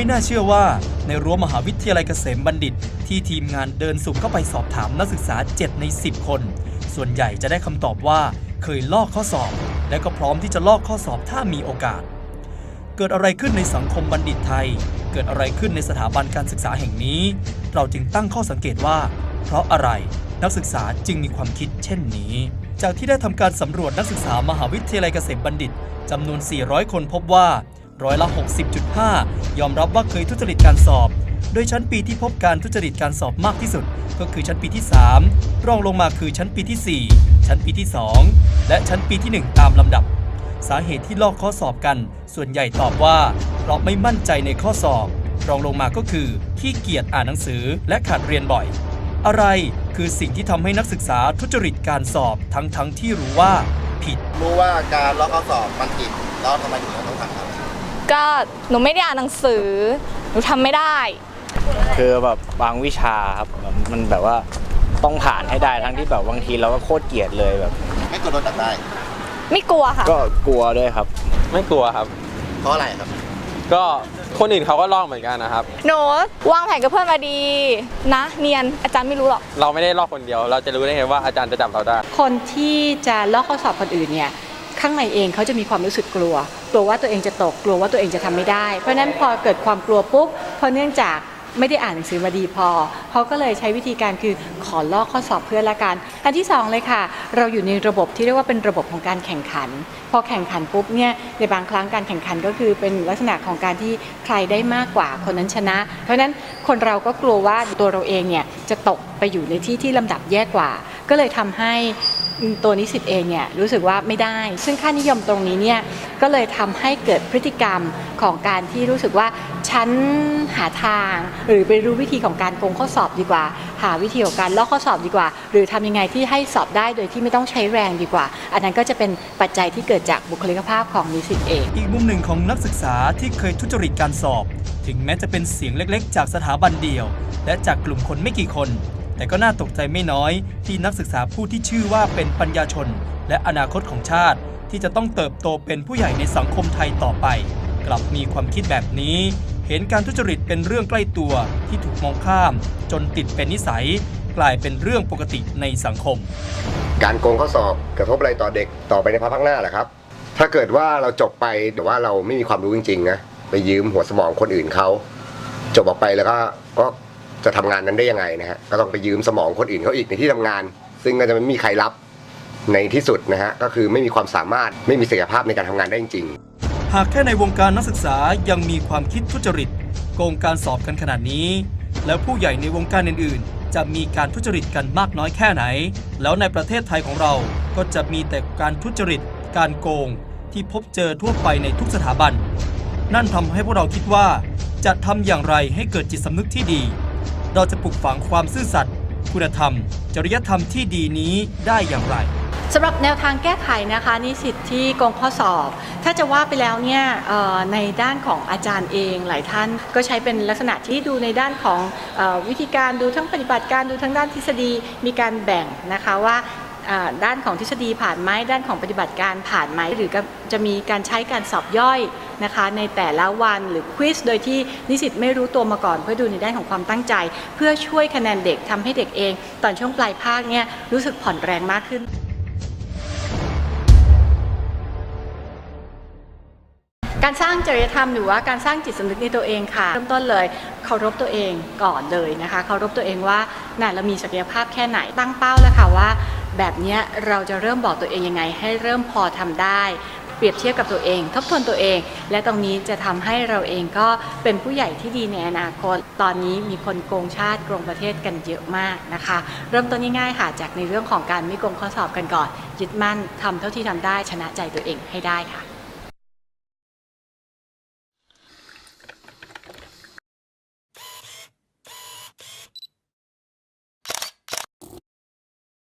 ไม่น่าเชื่อว่าในรั้วมหาวิทยาลัยเกษมบัณฑิต ที่ทีมงานเดินสุ่มเข้าไปสอบถามนักศึกษา 7 ใน 10 คน ส่วนใหญ่จะได้คำตอบว่าเคยลอกข้อสอบ และก็พร้อมที่จะลอกข้อสอบถ้ามีโอกาส เกิดอะไรขึ้นในสังคมบัณฑิตไทย เกิดอะไรขึ้นในสถาบันการศึกษาแห่งนี้ เราจึงตั้งข้อสังเกตว่า เพราะอะไรนักศึกษาจึงมีความคิดเช่นนี้ จากที่ได้ทำการสำรวจนักศึกษามหาวิทยาลัยเกษมบัณฑิตจำนวน 400 คนพบว่า ร้อยละ 60.5 ยอมรับว่าเคยทุจริตการสอบ โดยชั้นปีที่พบการทุจริตการสอบมากที่สุด ก็คือชั้นปีที่ 3 รองลงมาคือชั้นปีทีสี่ 4 ชั้นปีที่ 2 และชั้นปีที่ 1 ตามลำดับ สาเหตุที่ลอกข้อสอบกัน ส่วนใหญ่ตอบว่า เพราะไม่มั่นใจในข้อสอบ รองลงมาก็คือขี้เกียจอ่านหนังสือและขาดเรียนบ่อย อะไรคือสิ่งที่ทำให้นักศึกษาทุจริตการสอบทั้งทั้งๆที่รู้ว่าผิด รู้ว่าการลอกข้อสอบมันผิดแล้วทำไมถึงต้องทำ ก็หนูไม่ได้อ่านหนังสือ หนูทำไม่ได้ คือแบบบางวิชาครับแบบมันแบบว่าต้องผ่านให้ได้ทั้งที่แบบบางทีเราก็โคตรเกลียดเลยแบบ ไม่กลัวโดนจับได้ ไม่กลัวค่ะ ก็กลัวด้วยครับ ไม่กลัวครับ เพราะอะไรครับ ก็คนอื่นเขาก็ลอกเหมือนกันนะครับ หนูวางแผนกับเพื่อนมาดีนะ เนียนอาจารย์ไม่รู้หรอก เราไม่ได้ลอกคนเดียว เราจะรู้ได้ไงว่าอาจารย์จะจับเราได้ คนที่จะลอกข้อสอบคนอื่นเนี่ย ข้างในเองเขาจะมีความรู้สึกกลัว กลัวว่าตัวเองจะตกกลัวว่าตัวเองจะทำไม่ได้ เพราะฉะนั้นพอเกิดความกลัวปุ๊บพอเนื่องจากไม่ได้อ่านหนังสือมาดีพอ เขาก็เลยใช้วิธีการคือขอลอกข้อสอบเพื่อนละกัน อันที่สองเลยค่ะ เราอยู่ในระบบที่เรียกว่าเป็นระบบของการแข่งขัน พอแข่งขันปุ๊บเนี่ยในบางครั้งการแข่งขันก็คือเป็นลักษณะของการที่ใครได้มากกว่าคนนั้นชนะ เพราะฉะนั้นคนเราก็กลัวว่าตัวเราเองเนี่ยจะตกไปอยู่ในที่ที่ลำดับแย่กว่า ก็เลยทำให้ ตัวนิสิตเองเนี่ยรู้สึกว่าไม่ได้ ซึ่งค่านิยมตรงนี้เนี่ยก็เลยทำให้เกิดพฤติกรรมของการที่รู้สึกว่าฉันหาทาง หรือไปรู้วิธีของการโกงข้อสอบดีกว่า หาวิธีของการลอกข้อสอบดีกว่า หรือทำยังไงที่ให้สอบได้โดยที่ไม่ต้องใช้แรงดีกว่า อันนั้นก็จะเป็นปัจจัยที่เกิดจากบุคลิกภาพของนิสิตเอง อีกมุมหนึ่งของนักศึกษาที่เคยทุจริตการสอบ ถึงแม้จะเป็นเสียงเล็ก ๆ จากสถาบันเดียว และจากกลุ่มคนไม่กี่คน แต่ก็น่าตกใจไม่น้อยที่นักศึกษาผู้ที่ชื่อว่าเป็นปัญญาชน และอนาคตของชาติ ที่จะต้องเติบโตเป็นผู้ใหญ่ในสังคมไทยต่อไป กลับมีความคิดแบบนี้ เห็นการทุจริตเป็นเรื่องใกล้ตัวที่ถูกมองข้าม จนติดเป็นนิสัย กลายเป็นเรื่องปกติในสังคม การโกงข้อสอบกระทบอะไรต่อเด็กต่อไปในภายภาคหน้าแหละครับ ถ้าเกิดว่าเราจบไปแต่ว่าเราไม่มีความรู้จริงๆนะไปยืมหัวสมองคนอื่นเขาจบออกไปแล้วก็ก็ จะทำงานนั้นได้ยังไงนะฮะก็ต้องไปยืมสมองคนอื่นเขาอีกในที่ทำงาน ซึ่งก็จะไม่มีใครรับในที่สุดนะฮะก็คือไม่มีความสามารถไม่มีศักยภาพในการทำงานได้จริงหากแค่ในวงการนักศึกษายังมีความคิดทุจริต โกงการสอบกันขนาดนี้ แล้วผู้ใหญ่ในวงการอื่น ๆ จะมีการทุจริตกันมากน้อยแค่ไหน แล้วในประเทศไทยของเราก็จะมีแต่การทุจริต การโกงที่พบเจอทั่วไปในทุกสถาบัน นั่นทำให้พวกเราคิดว่า จะทำอย่างไรให้เกิดจิตสำนึกที่ดี เราจะปลูกฝังความซื่อสัตย์คุณธรรม จริยธรรมที่ดีนี้ได้อย่างไรสำหรับแนวทางแก้ไขนะคะนิสิตที่กองข้อสอบ ถ้าจะว่าไปแล้วเนี่ยในด้านของอาจารย์เองหลายท่านก็ใช้เป็นลักษณะที่ดูในด้านของอวิธีการดูทั้งปฏิบัติการดูทั้งด้านทฤษฎีมีการแบ่งนะคะว่า ด้านของทฤษฎีผ่านไหมด้านของปฏิบัติการผ่านไหมหรือจะมีการใช้การสอบย่อยนะคะในแต่ละวันหรือควิสโดยที่นิสิตไม่รู้ตัวมาก่อน เพื่อดูในด้านของความตั้งใจ เพื่อช่วยคะแนนเด็กทำให้เด็กเอง ตอนช่วงปลายภาคเนี่ยรู้สึกผ่อนแรงมากขึ้นการสร้างจริยธรรมหรือว่าการสร้างจิตสำนึกในตัวเองค่ะ เริ่มต้นเลยเคารพตัวเองก่อนเลยนะคะ เคารพตัวเองว่าน่ะเรามีศักยภาพแค่ไหนตั้งเป้าแล้วค่ะว่า แบบนี้เราจะเริ่มบอกตัวเองยังไง ให้เริ่มพอทำได้ เปรียบเทียบกับตัวเอง ทบทวนตัวเอง และตรงนี้จะทำให้เราเองก็เป็นผู้ใหญ่ที่ดีในอนาคต ตอนนี้มีคนโกงชาติโกงประเทศกันเยอะมากนะคะ เริ่มต้นง่ายๆค่ะจากในเรื่องของการไม่โกงข้อสอบกันก่อน ยึดมั่นทำเท่าที่ทำได้ชนะใจตัวเองให้ได้ค่ะ